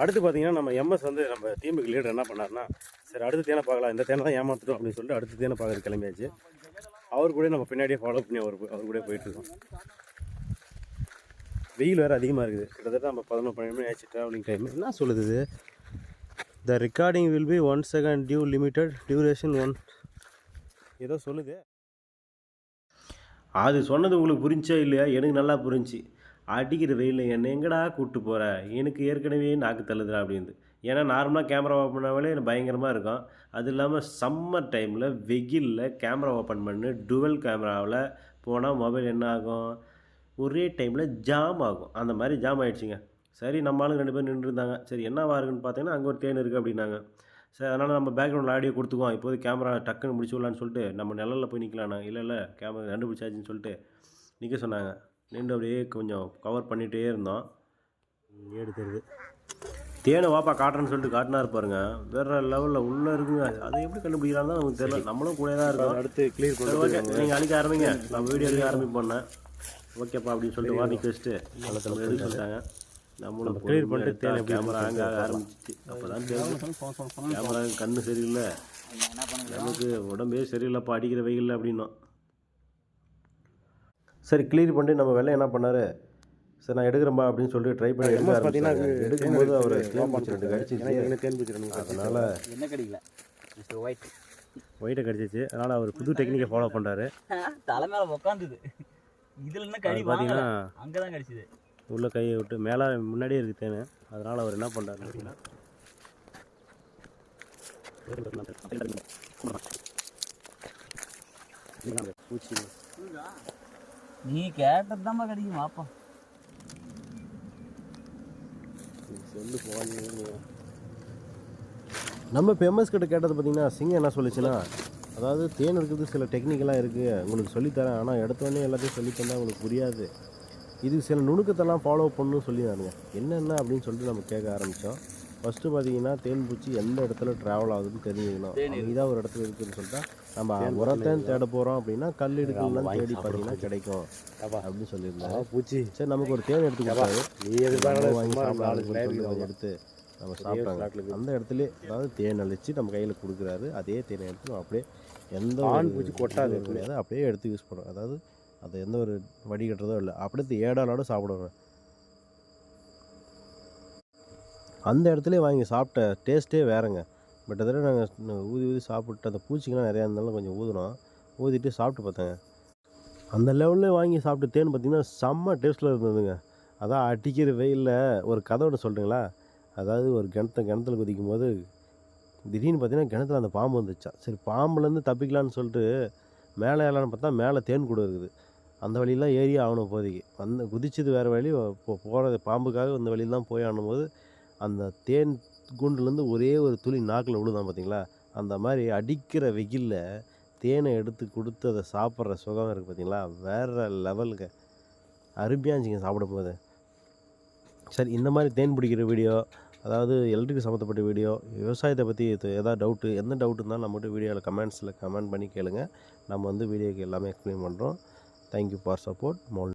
அடுத்து பார்த்தீங்கன்னா நம்ம எம்எஸ் வந்து நம்ம டீமுக்கு லீடர் என்ன பண்ணாருன்னா சரி அடுத்த தேனை பார்க்கலாம். இந்த தேனை தான் ஏமாத்துட்டோம் அப்படின்னு சொல்லிட்டு அடுத்த தேனை பார்க்குறது கிளம்பியாச்சு. அவர் கூட நம்ம பின்னாடியே ஃபாலோ பண்ணி அவர் அவர் கூட போயிட்டுருக்கோம் வெயில் வேறு அதிகமாக இருக்குது. கிட்டத்தட்ட நம்ம பதினொன்று பன்னெண்டு மணி ஆச்சு ட்ராவலிங் டைம் என்ன சொல்லுது இது? The recording will be one second due limited duration one ஏதோ சொல்லுது. அது சொன்னது உங்களுக்கு புரிஞ்சா இல்லையா? எனக்கு நல்லா புரிஞ்சு. அடிக்கிற வெயிலில் என்னை எங்கடா கூப்பிட்டு போகிற எனக்கு ஏற்கனவே நாக்கு தள்ளுதுடா அப்படின்னு ஏன்னா நார்மலாக கேமரா ஓப்பன் பண்ணாலே எனக்கு பயங்கரமாக இருக்கும். அது இல்லாமல் சம்மர் டைமில் வெயிலில் கேமரா ஓப்பன் பண்ணு டுவெல் கேமராவில் போனால் மொபைல் என்ன ஆகும்? ஒரே டைமில் ஜாம் ஆகும். அந்த மாதிரி ஜாம் ஆகிடுச்சிங்க சரி நம்ம ஆளுங்க ரெண்டு பேர் நின்றுருந்தாங்க சரி என்னவா இருக்குன்னு பார்த்தீங்கன்னா அங்கே ஒரு தேன் இருக்குது அப்படின்னாங்க. சரி அதனால் நம்ம பேக்ரவுண்டில் ஆடியோ கொடுத்துக்குவோம். இப்போது கேமரா டக்குன்னு முடிச்சு விடலான்னு சொல்லிட்டு நம்ம நிழலில் போய் நிற்கலாண்ணா இல்லை இல்லை கேமரா கண்டுபிடிச்சாச்சுன்னு சொல்லிட்டு நிற்க சொன்னாங்க. நின்று அப்படியே கொஞ்சம் கவர் பண்ணிகிட்டே இருந்தோம் ஏடு தெரியுது தேனை வாப்பா காட்டுறேன்னு சொல்லிட்டு காட்டினாரு பாருங்க. வேற லெவலில் உள்ளே இருக்குங்க. அதை எப்படி கண்டுபிடிக்கிறான்னு தான் நமக்கு தெரியல. நம்மளும் கூட தான் இருக்கோம். அடுத்து கிளியர் சரி ஓகே நீங்கள் அழிக்க ஆரம்பிங்க. நான் வீடியோ எடுக்க ஆரம்பிப்போண்ணேன் ஓகேப்பா அப்படின்னு சொல்லிட்டு வார்னிங் வச்சுட்டு எடுக்க சொல்லிட்டாங்க நம்மளும் கிளியர் பண்ணிட்டு தேனை கேமரா ஹேங் ஆக ஆரம்பிச்சிச்சு அப்போ தான் தெரியும். கேமரா கண்ணு சரியில்லை. நமக்கு உடம்பே சரியில்லைப்பா. அடிக்கிற வெயில்ல அப்படின்னோம். சரி கிளியர் பண்ணிட்டு நம்ம வெள்ளை என்ன பண்ணாரு? சரி நான் எடுக்கிறேன்பா அப்படின்னு சொல்லிட்டு ட்ரை பண்ணி எடுக்க. எடுக்கும்போது அவர் தேன் பூச்சி ரெண்டு கடிச்சிச்சு. தேன் அதனால என்ன கிடைக்கல? மிஸ்டர் ஒயிட் ஒயிட்டை கடிச்சிச்சு. அதனால் அவர் புது டெக்னிக்கை ஃபாலோ பண்ணுறாரு தலை மேல உக்காந்துது. இதுல என்ன கடி பார்த்தீங்கன்னா அங்கதான் கடிச்சது. உள்ள கையை விட்டு மேலே முன்னாடியே இருக்கு தேனு. அதனால் அவர் என்ன பண்ணுறாரு அப்படின்னா பூச்சி நீ கேட்டதுதான்ப்பா கிடைக்கும் வாப்பா. சொல்லு நம்ம ஃபேமஸ் கிட்ட கேட்டது பார்த்தீங்கன்னா சிங்கம் என்ன சொல்லிச்சுன்னா அதாவது தேன் இருக்கிறது சில டெக்னிக்கெல்லாம் இருக்குது உங்களுக்கு சொல்லித்தரேன். ஆனால் எடுத்தோடனே எல்லாத்தையும் சொல்லி உங்களுக்கு புரியாது. இது சில நுணுக்கத்தெல்லாம் ஃபாலோ பண்ணணும்னு சொல்லியிருந்தாங்க என்னென்ன அப்படின்னு சொல்லிட்டு நம்ம கேட்க ஆரம்பித்தோம் ஃபஸ்ட்டு பார்த்தீங்கன்னா தேன் பூச்சி எந்த இடத்துல ட்ராவல் ஆகுதுன்னு தெரிஞ்சுக்கணும். அமைதியாக ஒரு இடத்துல இருக்குதுன்னு சொல்லிட்டா நம்ம உரத்தேன் தேட போகிறோம் அப்படின்னா கல் இடுக்கலாம் தேடி பார்த்தீங்கன்னா கிடைக்கும். அப்படின்னு சொல்லியிருந்தாங்க பூச்சி. சரி நமக்கு ஒரு தேன் எடுத்து கொடுத்தாரு. நீ எதிர்பார்க்கல வாங்கி சும்மா சாப்பிடலாம் நாலு அப்படின்னு கிளாரி சொல்லி எடுத்து நம்ம சாப்பிட்டாங்க அந்த இடத்துல அதாவது தேன் அழிச்சு நம்ம கையில் கொடுக்குறாரு. அதே தேனை எடுத்து நம்ம அப்படியே எந்த ஆண் பூச்சி கொட்டாது. அப்படியே எடுத்து யூஸ் பண்ணுறோம் அதாவது அது எந்த ஒரு வடிகட்டுறதோ இல்லை. அப்படியே ஏடாலாடும் சாப்பிடுவோம். அந்த இடத்துல வாங்கி சாப்பிட்ட டேஸ்ட்டே வேறங்க. பட் அதில் நாங்கள் ஊதி ஊதி சாப்பிட்டு அந்த பூச்சிக்கெலாம் நிறையா இருந்தாலும் கொஞ்சம் ஊதுனோம். ஊதிட்டு சாப்பிட்டு பார்த்தேங்க அந்த லெவலில் வாங்கி சாப்பிட்டு தேன் பார்த்திங்கன்னா செம்ம டேஸ்ட்டில் இருந்ததுங்க. அதான் அடிக்கிற வெயிலில் ஒரு கதை ஒன்று சொல்கிறீங்களா அதாவது ஒரு கிணத்த கிணத்துல குதிக்கும் போது திடீர்னு பார்த்தீங்கன்னா கிணத்துல அந்த பாம்பு வந்துச்சான் சரி பாம்புலேருந்து தப்பிக்கலான்னு சொல்லிட்டு மேலே ஏறலான்னு பார்த்தா மேலே தேன் கூடு இருக்குது. அந்த வழியெல்லாம் ஏறி ஆகணும் இப்போதைக்கு. வந்து குதிச்சது வேறு வழி. இப்போ போகிறது பாம்புக்காக இந்த வழியில் தான் போய் ஆகணும் போது அந்த தேன் கூண்டுலேருந்து ஒரே ஒரு துளி நாக்கில் விழுதான் பார்த்தீங்களா? அந்த மாதிரி அடிக்கிற வெயிலில் தேனை எடுத்து கொடுத்து அதை சாப்பிட்ற சுகம் இருக்குது பார்த்தீங்களா? வேறு லெவலுக்கு அருமையாக இருந்துச்சுங்க சாப்பிடும்போது சரி இந்த மாதிரி தேன் பிடிக்கிற வீடியோ அதாவது எலக்ட்ரிக் சம்மந்தப்பட்ட வீடியோ விவசாயத்தை பற்றி எதாவது டவுட்டு எந்த டவுட் இருந்தாலும் நம்மகிட்ட வீடியோவில் கமெண்ட்ஸில் கமெண்ட் பண்ணி கேளுங்கள் நம்ம வந்து வீடியோக்கு எல்லாமே எக்ஸ்பிளைன் பண்ணுறோம் தேங்க்யூ ஃபார் சப்போர்ட் மோல்